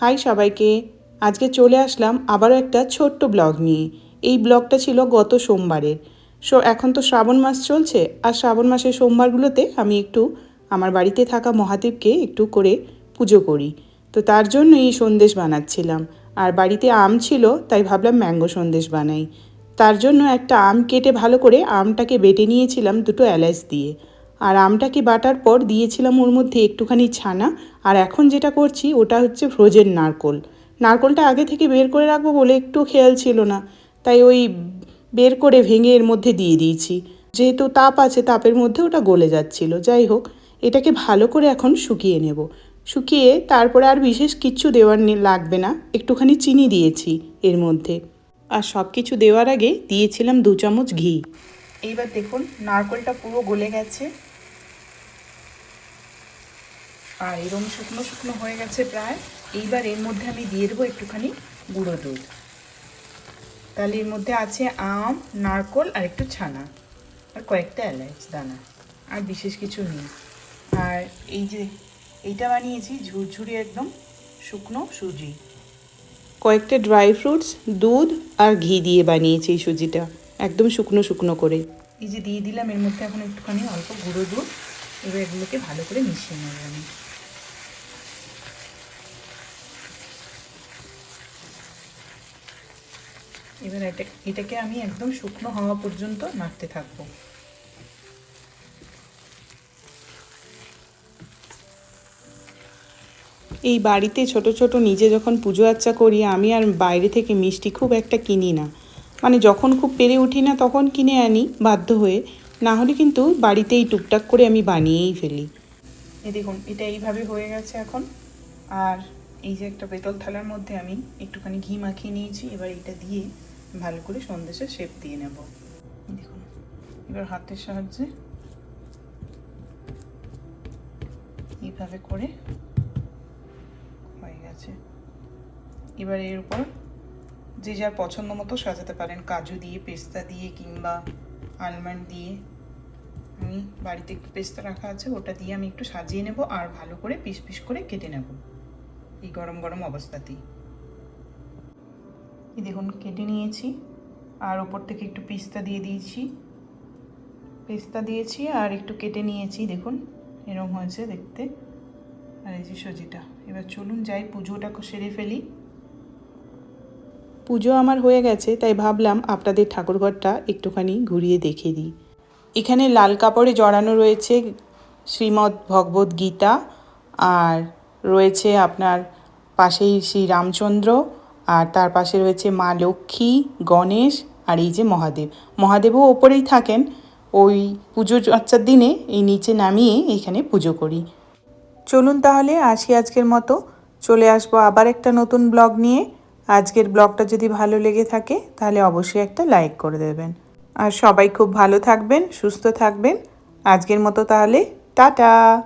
High সবাইকে। আজকে চলে আসলাম আবারও একটা ছোট্ট ব্লগ নিয়ে। এই ব্লগটা ছিল গত সোমবারের। সো, এখন তো শ্রাবণ মাস চলছে আর শ্রাবণ মাসের সোমবারগুলোতে আমি একটু আমার বাড়িতে থাকা মহাদেবকে একটু করে পুজো করি। তো তার জন্য এই সন্দেশ বানাচ্ছিলাম। আর বাড়িতে আম ছিল, তাই ভাবলাম ম্যাঙ্গো সন্দেশ বানাই। তার জন্য একটা আম কেটে ভালো করে আমটাকে বেটে নিয়েছিলাম দুটো এলাচ দিয়ে। আর আমটাকে বাটার পর দিয়েছিলাম ওর মধ্যে একটুখানি ছানা, আর এখন যেটা করছি ওটা হচ্ছে ফ্রোজেন নারকোল। নারকোলটা আগে থেকে বের করে রাখব বলে একটু খেয়াল ছিল না, তাই ওই বের করে ভেঙে এর মধ্যে দিয়ে দিয়েছি। যেহেতু তাপ আছে, তাপের মধ্যে ওটা গলে যাচ্ছিল। যাই হোক, এটাকে ভালো করে এখন শুকিয়ে নেব। শুকিয়ে তারপরে আর বিশেষ কিচ্ছু দেওয়ার লাগবে না, একটুখানি চিনি দিয়েছি এর মধ্যে। আর সব কিছু দেওয়ার আগে দিয়েছিলাম দু চামচ ঘি। এইবার দেখুন, নারকেলটা পুরো গলে গেছে। আর এরম শুকনো শুকনো হয়ে গেছে প্রায়। এইবার এর মধ্যে আমি দিয়ে দেবো একটুখানি গুঁড়ো দুধ। তাহলে এর মধ্যে আছে আম, নারকোল আর একটু ছানা আর কয়েকটা এলাচ দানা আর বিশেষ কিছু নেই। আর এই যে এইটা বানিয়েছি ঝুরঝুরি একদম শুকনো সুজি। কয়েকটা ড্রাই ফ্রুটস, দুধ আর ঘি দিয়ে বানিয়েছি এই সুজিটা, একদম শুকনো শুকনো করে। এই যে দিয়ে দিলাম, এর মধ্যে এখন একটুখানি অল্প গুঁড়ো দুধ। এবার এগুলোকে ভালো করে মিশিয়ে নেব আমি। এবার এটা এটাকে আমি একদম শুকনো হওয়া পর্যন্ত নাড়তে থাকব। এই বাড়িতে ছোট ছোট নিজে যখন পুজো আচ্চা করি আমি আর বাইরে থেকে মিষ্টি খুব একটা কিনি না। মানে যখন খুব পেরে উঠি না তখন কিনে আনি বাধ্য হয়ে। না হলে কিন্তু বাড়িতেই টুকটাক করে আমি বানিয়েই ফেলি। এই দেখুন এটা এইভাবে হয়ে গেছে এখন। আর এই যে একটা পেতল থালার মধ্যে আমি একটুখানি ঘি মাখিয়ে নিয়েছি, এবার এটা দিয়ে ভালো করে সন্দেশের শেপ দিয়ে নেব। দেখুন, এবার হাতের সাহায্যে এইভাবে করে হয়ে গেছে। এবার এর উপর যে যার পছন্দ মতো সাজাতে পারেন, কাজু দিয়ে, পেস্তা দিয়ে কিংবা আলমন্ড দিয়ে। আমি বাড়িতে একটু পেস্তা রাখা আছে, ওটা দিয়ে আমি একটু সাজিয়ে নেব আর ভালো করে পিস পিস করে কেটে নেব। এই গরম গরম অবস্থাতেই। এই দেখুন, কেটে নিয়েছি, আর ওপর থেকে একটু পিস্তা দিয়ে দিয়েছি। পেস্তা দিয়েছি আর একটু কেটে নিয়েছি, দেখুন এরকম হয়েছে দেখতে। আর এই যে সুজিটা, এবার চলুন যাই, পুজোটা সেরে ফেলি। পুজো আমার হয়ে গেছে, তাই ভাবলাম আপনাদের ঠাকুরঘরটা একটুখানি ঘুরিয়ে দেখে দিই। এখানে লাল কাপড়ে জড়ানো রয়েছে শ্রীমদ্ ভগবত গীতা আর রয়েছে আপনার পাশেই শ্রী রামচন্দ্র, আর তার পাশে রয়েছে মা লক্ষ্মী, গণেশ, আর এই যে মহাদেব। মহাদেবও ওপরেই থাকেন। ওই পুজো আচ্চার দিনে এই নিচে নামিয়ে এইখানে পুজো করি। চলুন তাহলে আসি আজকের মতো। চলে আসব আবার একটা নতুন ব্লগ নিয়ে। আজকের ব্লগটা যদি ভালো লেগে থাকে, তাহলে অবশ্যই একটা লাইক করে দেবেন। আর সবাই খুব ভালো থাকবেন, সুস্থ থাকবেন। আজকের মতো তাহলে, টাটা!